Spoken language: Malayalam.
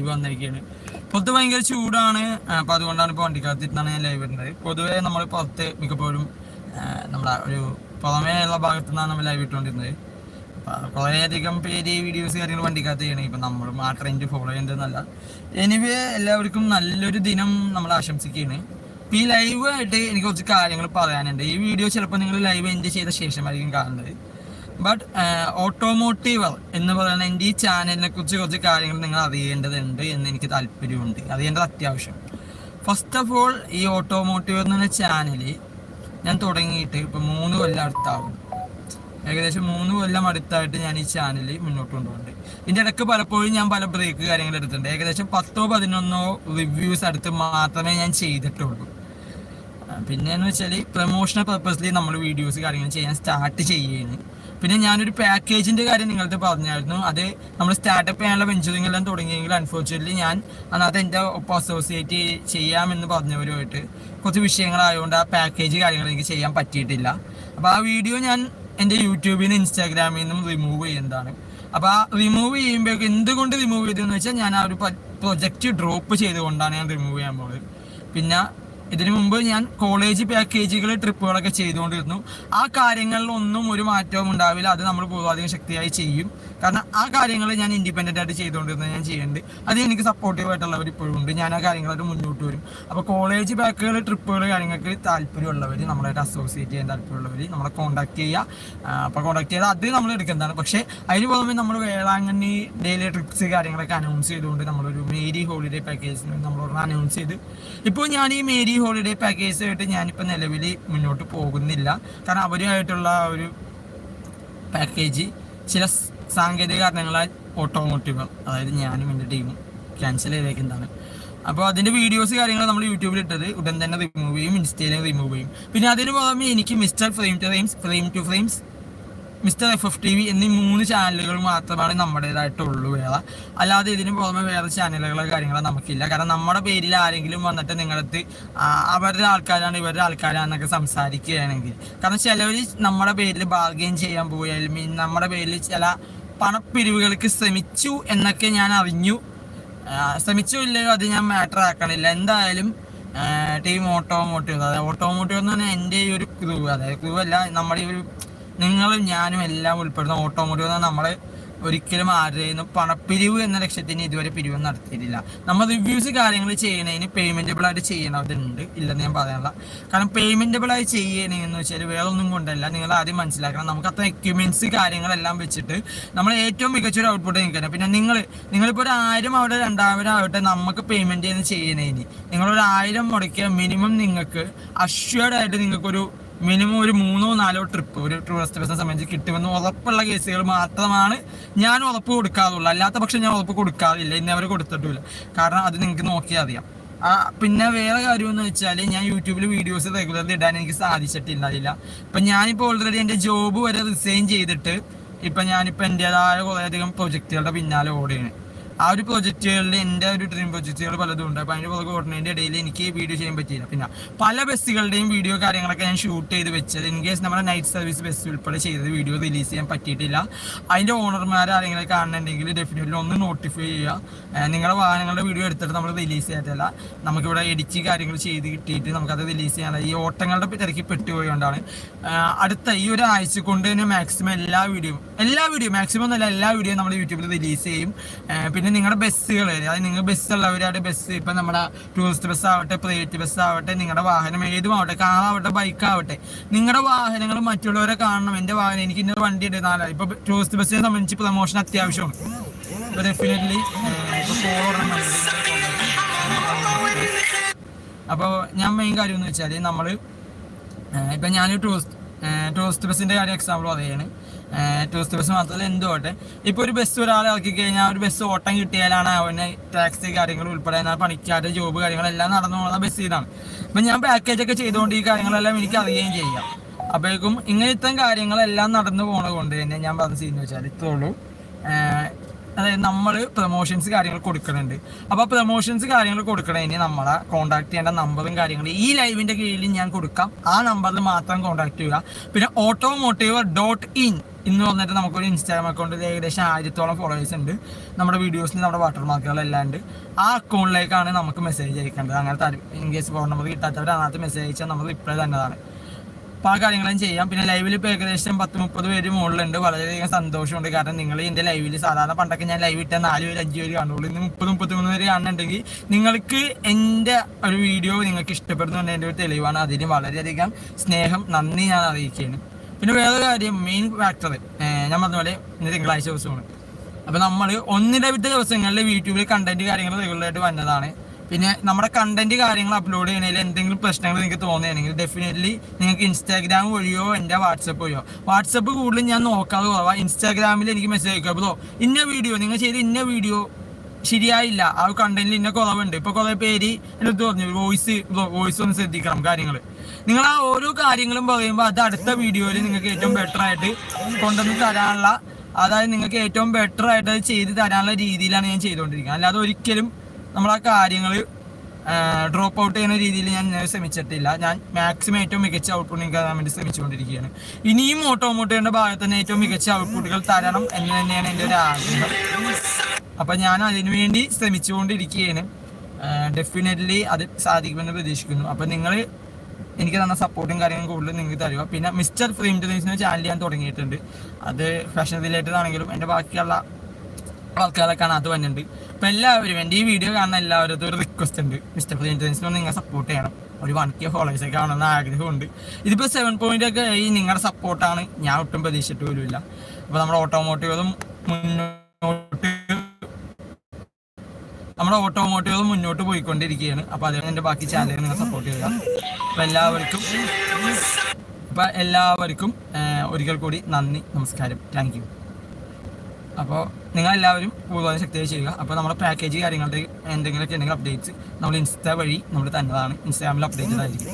ലൈവ് വന്നിരിക്കുകയാണ് പൊതുവെ ഭയങ്കര ചൂടാണ്. അപ്പോൾ അതുകൊണ്ടാണ് ഇപ്പോൾ വണ്ടിക്കകത്തിട്ടാണ് ഞാൻ ലൈവ് വരുന്നത് പൊതുവേ നമ്മൾ പുറത്ത് മിക്കപ്പോഴും നമ്മുടെ ഒരു പുറമേ ഉള്ള ഭാഗത്തു നിന്നാണ് നമ്മൾ ലൈവ് ഇട്ടുകൊണ്ടിരുന്നത്. വളരെയധികം പേര് വീഡിയോസ് കാര്യങ്ങൾ വണ്ടിക്കകത്ത് ചെയ്യണം. ഇപ്പം നമ്മളും ആ ട്രെൻഡ് ഫോളോ ചെയ്യേണ്ടതെന്നല്ല എനിവേ എല്ലാവർക്കും നല്ലൊരു ദിനം നമ്മൾ ആശംസിക്കുകയാണ്. ഈ ലൈവ് ആയിട്ട് എനിക്ക് കുറച്ച് കാര്യങ്ങൾ പറയാനുണ്ട്. ഈ വീഡിയോ ചിലപ്പോൾ നിങ്ങൾ ലൈവ് എൻഡ് ചെയ്ത ശേഷമായിരിക്കും കാണുന്നത്. ബട്ട് ഓട്ടോമോട്ടീവ് എന്ന് പറയുന്ന എന്റെ ഈ ചാനലിനെ കുറിച്ച് കുറച്ച് കാര്യങ്ങൾ നിങ്ങൾ അറിയേണ്ടതുണ്ട് എന്ന് എനിക്ക് താല്പര്യമുണ്ട്. അറിയേണ്ടത് അത്യാവശ്യം. ഫസ്റ്റ് ഓഫ് ഓൾ ഈ ഓട്ടോമോട്ടീവ് എന്ന് പറഞ്ഞ ചാനൽ ഞാൻ തുടങ്ങിയിട്ട് ഇപ്പം മൂന്ന് കൊല്ലം അടുത്താവും. ഏകദേശം മൂന്ന് കൊല്ലം അടുത്തായിട്ട് ഞാൻ ഈ ചാനൽ മുന്നോട്ട് കൊണ്ടുപോകുന്നുണ്ട്. ഇതിന്റെ ഇടയ്ക്ക് പലപ്പോഴും ഞാൻ പല ബ്രേക്ക് കാര്യങ്ങൾ എടുത്തിട്ടുണ്ട്. ഏകദേശം പത്തോ പതിനൊന്നോ റിവ്യൂസ് അടുത്ത് മാത്രമേ ഞാൻ ചെയ്തിട്ടുള്ളൂ. പിന്നെ എന്ന് വെച്ചാൽ പ്രൊമോഷണൽ പർപ്പസിൽ നമ്മൾ വീഡിയോസ് കാര്യങ്ങൾ ചെയ്യാൻ സ്റ്റാർട്ട് ചെയ്യുകയാണ് പിന്നെ ഞാനൊരു പാക്കേജിന്റെ കാര്യം നിങ്ങളത് പറഞ്ഞായിരുന്നു. അത് നമ്മൾ സ്റ്റാർട്ടപ്പ് ചെയ്യാനുള്ള വെഞ്ചറിങ് എല്ലാം തുടങ്ങിയെങ്കിൽ അൺഫോർച്ചുനേറ്റ്ലി ഞാൻ അന്നത്തെ എന്റെ ഒപ്പം അസോസിയേറ്റ് ചെയ്യാമെന്ന് പറഞ്ഞവരുമായിട്ട് കുറച്ച് വിഷയങ്ങളായതുകൊണ്ട് ആ പാക്കേജ് കാര്യങ്ങൾ എനിക്ക് ചെയ്യാൻ പറ്റിയിട്ടില്ല. അപ്പോൾ ആ വീഡിയോ ഞാൻ എന്റെ യൂട്യൂബിൽ നിന്ന് ഇൻസ്റ്റാഗ്രാമിൽ നിന്നും റിമൂവ് ചെയ്യുന്നതാണ്. അപ്പോൾ ആ റിമൂവ് ചെയ്യുമ്പോഴേക്കും എന്തുകൊണ്ട് റിമൂവ് ചെയ്തതെന്ന് വെച്ചാൽ ഞാൻ ആ ഒരു പ്രൊജക്റ്റ് ഡ്രോപ്പ് ചെയ്തുകൊണ്ടാണ് ഞാൻ റിമൂവ് ചെയ്യാൻ പോകുന്നത് പിന്നെ ഇതിനു മുമ്പ് ഞാൻ കോളേജ് പാക്കേജുകൾ ട്രിപ്പുകളൊക്കെ ചെയ്തുകൊണ്ടിരുന്നു. ആ കാര്യങ്ങളിലൊന്നും ഒരു മാറ്റവും ഉണ്ടാവില്ല. അത് നമ്മൾ പൂർവാധികം ശക്തിയായി ചെയ്യും. കാരണം ആ കാര്യങ്ങൾ ഞാൻ ഇൻഡിപെൻഡന്റ് ആയിട്ട് ചെയ്തുകൊണ്ടിരുന്നത് ഞാൻ ചെയ്യുന്നുണ്ട് അത് എനിക്ക് സപ്പോർട്ടീവ് ആയിട്ടുള്ളവർ ഇപ്പോഴും ഉണ്ട്. ഞാൻ ആ കാര്യങ്ങളായിട്ട് മുന്നോട്ട് വരും. അപ്പോൾ കോളേജ് പാക്കുകൾ ട്രിപ്പുകൾ കാര്യങ്ങൾക്ക് താല്പര്യമുള്ളവർ നമ്മളായിട്ട് അസോസിയേറ്റ് ചെയ്യാൻ താല്പര്യമുള്ളവർ നമ്മളെ കോൺടാക്ട് ചെയ്യുക. അപ്പോൾ കോൺടാക്ട് ചെയ്താൽ അത് നമ്മൾ എടുക്കുന്നതാണ്. പക്ഷേ അതിന് പുറമെ നമ്മൾ വേളാങ്കണ്ണി ഡെയിലി ട്രിപ്സ് കാര്യങ്ങളൊക്കെ അനൗൺസ് ചെയ്തുകൊണ്ട് നമ്മളൊരു മേരി ഹോളിഡേ പാക്കേജിന് നമ്മൾ അനൗൺസ് ചെയ്ത്. ഇപ്പോൾ ഞാൻ ഈ മേരി ഹോളിഡേ പാക്കേജായിട്ട് ഞാനിപ്പോൾ നിലവിൽ മുന്നോട്ട് പോകുന്നില്ല. കാരണം അവരുമായിട്ടുള്ള ഒരു പാക്കേജ് ചില സാങ്കേതിക കാരണങ്ങളാൽ ഓട്ടോമോട്ടീവ് അതായത് ഞാനും എന്റെ ടീമും ക്യാൻസൽ ചെയ്തേക്കുന്നതാണ് അപ്പോൾ അതിന്റെ വീഡിയോസ് കാര്യങ്ങൾ നമ്മൾ യൂട്യൂബിൽ ഇട്ടത്. ഉടൻ തന്നെ റിമൂവ് ചെയ്യും ഇൻസ്റ്റയിലും റിമൂവ് ചെയ്യും. പിന്നെ അതിന് പുറമെ എനിക്ക് mister frame to frames frame to frames mister F F T V എന്നീ മൂന്ന് ചാനലുകൾ മാത്രമാണ് നമ്മുടേതായിട്ടുള്ളൂ വേള അല്ലാതെ ഇതിന് പുറമെ വേറെ ചാനലുകളോ കാര്യങ്ങളോ നമുക്കില്ല. കാരണം നമ്മുടെ പേരിൽ ആരെങ്കിലും വന്നിട്ട് നിങ്ങളടുത്ത് അവരുടെ ആൾക്കാരാണ് ഇവരുടെ ആൾക്കാരാണെന്നൊക്കെ സംസാരിക്കുകയാണെങ്കിൽ. കാരണം ചിലവർ നമ്മുടെ പേരിൽ ബാർഗെയിൻ ചെയ്യാൻ പോയാലും നമ്മുടെ പേരിൽ ചില പണപ്പിരിവുകൾക്ക് ശ്രമിച്ചു എന്നൊക്കെ ഞാൻ അറിഞ്ഞു. ശ്രമിച്ചു ഇല്ലയോ അത് ഞാൻ മാറ്റർ ആക്കണില്ല. എന്തായാലും ടീം ഓട്ടോമോട്ടീവ് അതായത് ഓട്ടോമോട്ടീവ് എന്ന് പറഞ്ഞാൽ എന്റെ ഈ ഒരു ക്രൂ അതായത് ക്രൂ അല്ല നമ്മുടെ ഈ ഒരു നിങ്ങളും ഞാനും എല്ലാം ഉൾപ്പെടുന്ന ഓട്ടോമോട്ടീവ് എന്ന് നമ്മളെ ഒരിക്കലും ആരുടെയും പണപ്പിരിവ് എന്ന ലക്ഷ്യത്തിന് ഇതുവരെ പിരിവ് നടത്തിയിട്ടില്ല. നമ്മൾ റിവ്യൂസ് കാര്യങ്ങൾ ചെയ്യണതിന് പേയ്മെന്റബിൾ ആയിട്ട് ചെയ്യണതുണ്ട് ഇല്ലെന്ന് ഞാൻ പറയാനുള്ള കാരണം പേയ്മെന്റബിൾ ആയി ചെയ്യണമെന്ന് വെച്ചാൽ വേറെ ഒന്നും കൊണ്ടല്ല. നിങ്ങൾ ആദ്യം മനസ്സിലാക്കണം. നമുക്ക് അത്ര എക്യുപ്മെന്റ്സ് കാര്യങ്ങളെല്ലാം വെച്ചിട്ട് നമ്മൾ ഏറ്റവും മികച്ച ഒരു ഔട്ട്പുട്ട് നിൽക്കണം പിന്നെ നിങ്ങൾ നിങ്ങളിപ്പോൾ ഒരു ആയിരം അവിടെ രണ്ടായിരം ആവട്ടെ നമുക്ക് പേയ്മെന്റ് ചെയ്യുന്ന ചെയ്യണതിന് നിങ്ങളൊരു ആയിരം മുടക്കിയ മിനിമം നിങ്ങൾക്ക് അഷ്വേർഡ് ആയിട്ട് നിങ്ങൾക്കൊരു മിനിമം ഒരു മൂന്നോ നാലോ ട്രിപ്പ് ഒരു ടൂറിസ്റ്റ് ബസ്സിനെ സംബന്ധിച്ച് കിട്ടുമെന്ന് ഉറപ്പുള്ള കേസുകൾ മാത്രമാണ് ഞാൻ ഉറപ്പ് കൊടുക്കാറുള്ളൂ. അല്ലാത്ത പക്ഷം ഞാൻ ഉറപ്പ് കൊടുക്കാറില്ല. ഇന്നവർ കൊടുത്തിട്ടില്ല കാരണം അത് നിങ്ങൾക്ക് നോക്കിയാൽ അറിയാം പിന്നെ വേറെ കാര്യം എന്ന് വെച്ചാൽ ഞാൻ യൂട്യൂബിൽ വീഡിയോസ് റെഗുലർലി ഇടാൻ എനിക്ക് സാധിച്ചിട്ടില്ല ഇപ്പം ഞാനിപ്പോൾ ഓൾറെഡി എന്റെ ജോബ് വരെ റിസൈൻ ചെയ്തിട്ട് ഇപ്പം ഞാനിപ്പോൾ എന്റെതായ കുറേയധികം പ്രൊജക്റ്റുകളുടെ പിന്നാലെ ഓടുകയാണ്. ആ ഒരു പ്രൊജക്റ്റുകളിൽ എന്റെ ഒരു ഡ്രീം പ്രൊജക്റ്റുകൾ പലതും ഉണ്ട്. അപ്പോൾ അതിന്റെ പുറകെ ഓടുന്നതിന്റെ ഇടയിൽ എനിക്ക് വീഡിയോ ചെയ്യാൻ പറ്റിയില്ല. പിന്നെ പല ബസ്സുകളുടെയും വീഡിയോ കാര്യങ്ങളൊക്കെ ഞാൻ ഷൂട്ട് ചെയ്ത് വെച്ചത് ഇൻ കേസ് നമ്മുടെ നൈറ്റ് സർവീസ് ബസ് ഉൾപ്പെടെ ചെയ്തത് വീഡിയോ റിലീസ് ചെയ്യാൻ പറ്റിയിട്ടില്ല. അതിന്റെ ഓണർമാർ ആരെങ്കിലും കാണുന്നുണ്ടെങ്കിൽ ഡെഫിനറ്റ്ലി ഒന്ന് നോട്ടിഫൈ ചെയ്യുക. നിങ്ങളുടെ വാഹനങ്ങളുടെ വീഡിയോ എടുത്തിട്ട് നമ്മൾ റിലീസ് ചെയ്യാത്തല്ല നമുക്കിവിടെ എഡിറ്റ് കാര്യങ്ങൾ ചെയ്ത് കിട്ടിയിട്ട് നമുക്കത് റിലീസ് ചെയ്യാനുള്ള ഈ ഓട്ടങ്ങളുടെ തിരക്കി പെട്ടുപോയതുകൊണ്ടാണ് അടുത്ത ഈ ഒരു ആഴ്ച കൊണ്ട് തന്നെ മാക്സിമം എല്ലാ വീഡിയോ എല്ലാ വീഡിയോ മാക്സിമം എന്നല്ല എല്ലാ വീഡിയോയും നമ്മൾ യൂട്യൂബിൽ റിലീസ് ചെയ്യും. ഏഹ് പിന്നെ നിങ്ങളുടെ ബസ്സുകൾ അതായത് നിങ്ങൾ ബസ് ഉള്ളവരുടെ ബസ് ഇപ്പം നമ്മുടെ ടൂറിസ്റ്റ് ബസ് ആവട്ടെ പ്രൈവറ്റ് ബസ് ആവട്ടെ നിങ്ങളുടെ വാഹനം ഏതും ആവട്ടെ കാറാവട്ടെ ബൈക്ക് ആവട്ടെ നിങ്ങളുടെ വാഹനങ്ങൾ മറ്റുള്ളവരെ കാണണം. എന്റെ വാഹനം എനിക്ക് ഇന്നൊരു വണ്ടി ഉണ്ട് നാലായി ഇപ്പോൾ ടൂറിസ്റ്റ് ബസ്സിനെ സംബന്ധിച്ച് പ്രമോഷൻ അത്യാവശ്യമാണ്. ഇപ്പോൾ ഡെഫിനറ്റ്ലി അപ്പോൾ ഞാൻ മെയിൻ കാര്യം എന്ന് വെച്ചാൽ നമ്മൾ ഇപ്പം ഞാനൊരു ടൂറിസ്റ്റ് ടൂറിസ്റ്റ് ബസ്സിന്റെ കാര്യം എക്സാമ്പിൾ അതെയാണ് ടൂറിസ്റ്റ് ബസ് മാത്രമല്ല എന്തുകൊട്ടെ ഇപ്പോൾ ഒരു ബസ് ഒരാളെ ഇറക്കി കഴിഞ്ഞാൽ ഒരു ബസ് ഓട്ടം കിട്ടിയാലാണ് അവന് ടാക്സി കാര്യങ്ങൾ ഉൾപ്പെടെ പണിക്കാരുടെ ജോബ് കാര്യങ്ങളെല്ലാം നടന്നു പോകുന്ന ബസ് ഇതാണ് അപ്പം ഞാൻ പാക്കേജ് ഒക്കെ ചെയ്തുകൊണ്ട് ഈ കാര്യങ്ങളെല്ലാം എനിക്ക് അറിയുകയും ചെയ്യാം. അപ്പോഴേക്കും ഇങ്ങനത്തെ കാര്യങ്ങളെല്ലാം നടന്നു പോണത് കൊണ്ട് തന്നെ ഞാൻ പറഞ്ഞ സീൻ വെച്ചാൽ ഇത്രേ ഉള്ളൂ. അതായത് നമ്മൾ പ്രൊമോഷൻസ് കാര്യങ്ങൾ കൊടുക്കുന്നുണ്ട് അപ്പോൾ പ്രൊമോഷൻസ് കാര്യങ്ങൾ കൊടുക്കണതിന് നമ്മളെ കോൺടാക്ട് ചെയ്യേണ്ട നമ്പറും കാര്യങ്ങളും ഈ ലൈവിന്റെ കീഴിൽ ഞാൻ കൊടുക്കാം. ആ നമ്പറിൽ മാത്രം കോൺടാക്ട് ചെയ്യുക. പിന്നെ ഓട്ടോമോട്ടീവ് ഡോട്ട് ഇൻ ഇന്ന് വന്നിട്ട് നമുക്കൊരു ഇൻസ്റ്റാഗ്രാം അക്കൗണ്ടിൽ ഏകദേശം ആയിരത്തോളം ഫോളോവേഴ്സ് ഉണ്ട്. നമ്മുടെ വീഡിയോസിന് നമ്മുടെ വാട്ടർ മാർക്കുകളെല്ലാം ഉണ്ട്. ആ അക്കൗണ്ടിലേക്കാണ് നമുക്ക് മെസ്സേജ് അയക്കേണ്ടത്. അങ്ങനത്തെ ഇൻ കേസ് ഫോൺ നമ്പർ കിട്ടാത്തവർ അതിനകത്ത് മെസ്സേജ് അയച്ചാൽ നമ്മൾ റിപ്ലൈ തന്നതാണ്. അപ്പോൾ ആ കാര്യങ്ങളും ചെയ്യാം. പിന്നെ ലൈവിൽ ഇപ്പോൾ ഏകദേശം പത്ത് മുപ്പത് പേര് മുകളിലുണ്ട്. വളരെയധികം സന്തോഷമുണ്ട്. കാരണം നിങ്ങൾ എന്റെ ലൈവിൽ സാധാരണ പണ്ടൊക്കെ ഞാൻ ലൈവ് ഇട്ടാൽ നാല് പേര് അഞ്ച് പേര് കാണുള്ളൂ. ഇന്ന് മുപ്പത് മുപ്പത്തിമൂന്ന് പേര് കാണുന്നുണ്ടെങ്കിൽ നിങ്ങൾക്ക് എന്റെ ഒരു വീഡിയോ നിങ്ങൾക്ക് ഇഷ്ടപ്പെടുന്നുണ്ട്. എന്റെ ഒരു തെളിവാണ്. അതിന് വളരെയധികം സ്നേഹം നന്ദി ഞാൻ അറിയിക്കുകയാണ്. പിന്നെ വേറെ കാര്യം മെയിൻ ഫാക്ടർ ഞാൻ പറഞ്ഞ പോലെ ഇന്ന് തിങ്കളാഴ്ച ദിവസമാണ്. അപ്പോൾ നമ്മൾ ഒന്നിടവിട്ട ദിവസങ്ങളിൽ യൂട്യൂബിൽ കണ്ടന്റ് കാര്യങ്ങൾ റെഗുലറായിട്ട് വന്നതാണ്. പിന്നെ നമ്മുടെ കണ്ടന്റ് കാര്യങ്ങൾ അപ്ലോഡ് ചെയ്യണതിൽ എന്തെങ്കിലും പ്രശ്നങ്ങൾ നിങ്ങൾക്ക് തോന്നുകയാണെങ്കിൽ ഡെഫിനറ്റ്ലി നിങ്ങൾക്ക് ഇൻസ്റ്റാഗ്രാം വഴിയോ എന്റെ വാട്സപ്പ് വഴിയോ. വാട്സപ്പ് കൂടുതലും ഞാൻ നോക്കാതെ പോവാം ഇൻസ്റ്റാഗ്രാമിൽ എനിക്ക് മെസ്സേജ് അയക്കുക. ബ്രോ ഇന്ന വീഡിയോ നിങ്ങൾ ചെയ്ത് ഇന്ന വീഡിയോ ശരിയായില്ല. ആ കണ്ടന്റിൽ ഇന്ന കുറവുണ്ട്. ഇപ്പോൾ കുറേ പേര് എന്റെ അടുത്ത് പറഞ്ഞു വോയിസ് വോയിസ് ഒന്ന് ശ്രദ്ധിക്കണം കാര്യങ്ങൾ നിങ്ങൾ ആ ഓരോ കാര്യങ്ങളും പറയുമ്പോൾ അത് അടുത്ത വീഡിയോയിൽ നിങ്ങൾക്ക് ഏറ്റവും ബെറ്റർ ആയിട്ട് കൊണ്ടുവന്ന് തരാനുള്ള അതായത് നിങ്ങൾക്ക് ഏറ്റവും ബെറ്റർ ആയിട്ട് അത് ചെയ്ത് തരാനുള്ള രീതിയിലാണ് ഞാൻ ചെയ്തുകൊണ്ടിരിക്കുന്നത്. അല്ലാതെ ഒരിക്കലും നമ്മൾ ആ കാര്യങ്ങൾ ഡ്രോപ്പ് ഔട്ട് ചെയ്യുന്ന രീതിയിൽ ഞാൻ ശ്രമിച്ചിട്ടില്ല. ഞാൻ മാക്സിമം ഏറ്റവും മികച്ച ഔട്ട്പുട്ട് തരാൻ വേണ്ടി ശ്രമിച്ചുകൊണ്ടിരിക്കുകയാണ്. ഇനിയും ഓട്ടോമോട്ടീവിന്റെ ഭാഗത്ത് തന്നെ ഏറ്റവും മികച്ച ഔട്ട്പുട്ടുകൾ തരണം എന്ന് തന്നെയാണ് എന്റെ ഒരു ആഗ്രഹം. അപ്പം ഞാൻ അതിനുവേണ്ടി ശ്രമിച്ചുകൊണ്ടിരിക്കുകയാണ്. ഡെഫിനറ്റ്ലി അത് സാധിക്കുമെന്ന് പ്രതീക്ഷിക്കുന്നു. അപ്പം നിങ്ങൾ എനിക്ക് തന്ന സപ്പോർട്ടും കാര്യങ്ങളും കൂടുതൽ നിങ്ങൾക്ക് തരുക. പിന്നെ മിസ്റ്റർ ഫ്രീം ടെലിവിഷൻ ചാനൽ ഞാൻ തുടങ്ങിയിട്ടുണ്ട്. അത് ഫാഷൻ റിലേറ്റഡ് ആണെങ്കിലും എന്റെ ബാക്കിയുള്ള ആൾക്കാരൊക്കെ അത് വന്നിട്ടുണ്ട്. അപ്പം എല്ലാവരും എന്റെ ഈ വീഡിയോ കാണുന്ന എല്ലാവരും ഒരു റിക്വസ്റ്റ് ഉണ്ട്. മിസ്റ്റർ ഫ്രീം നിങ്ങൾ സപ്പോർട്ട് ചെയ്യണം. ഒരു വൺ കെ ഫോളോവേഴ്സ് കാണുന്ന ആഗ്രഹമുണ്ട്. ഇതിപ്പോൾ സെവൻ പോയിന്റ് ഒക്കെ ഈ നിങ്ങളുടെ സപ്പോർട്ടാണ് ഞാൻ ഒട്ടും പ്രതീക്ഷിച്ചിട്ട് പോലുമില്ല. അപ്പോൾ നമ്മുടെ ഓട്ടോമോട്ടീവ് മുന്നോട്ട് നമ്മുടെ ഓട്ടോമോട്ടീവ് മുന്നോട്ട് പോയിക്കൊണ്ടിരിക്കുകയാണ്. അപ്പോൾ അതിന് എന്റെ ബാക്കി ചാനലിൽ നിങ്ങൾ സപ്പോർട്ട് ചെയ്യുക അപ്പോൾ എല്ലാവർക്കും അപ്പോൾ എല്ലാവർക്കും ഒരിക്കൽ കൂടി നന്ദി നമസ്കാരം. താങ്ക് യു നിങ്ങൾ എല്ലാവരും കൂടുതൽ ശക്തിയായി ചെയ്യുക. അപ്പോൾ നമ്മുടെ പാക്കേജ് കാര്യങ്ങളുടെ എന്തെങ്കിലുമൊക്കെ ഉണ്ടെങ്കിൽ അപ്ഡേറ്റ്സ് നമ്മൾ ഇൻസ്റ്റാ വഴി നമ്മൾ തന്നതാണ്. ഇൻസ്റ്റാഗ്രാമിൽ അപ്ഡേറ്റഡ് ആയിരിക്കും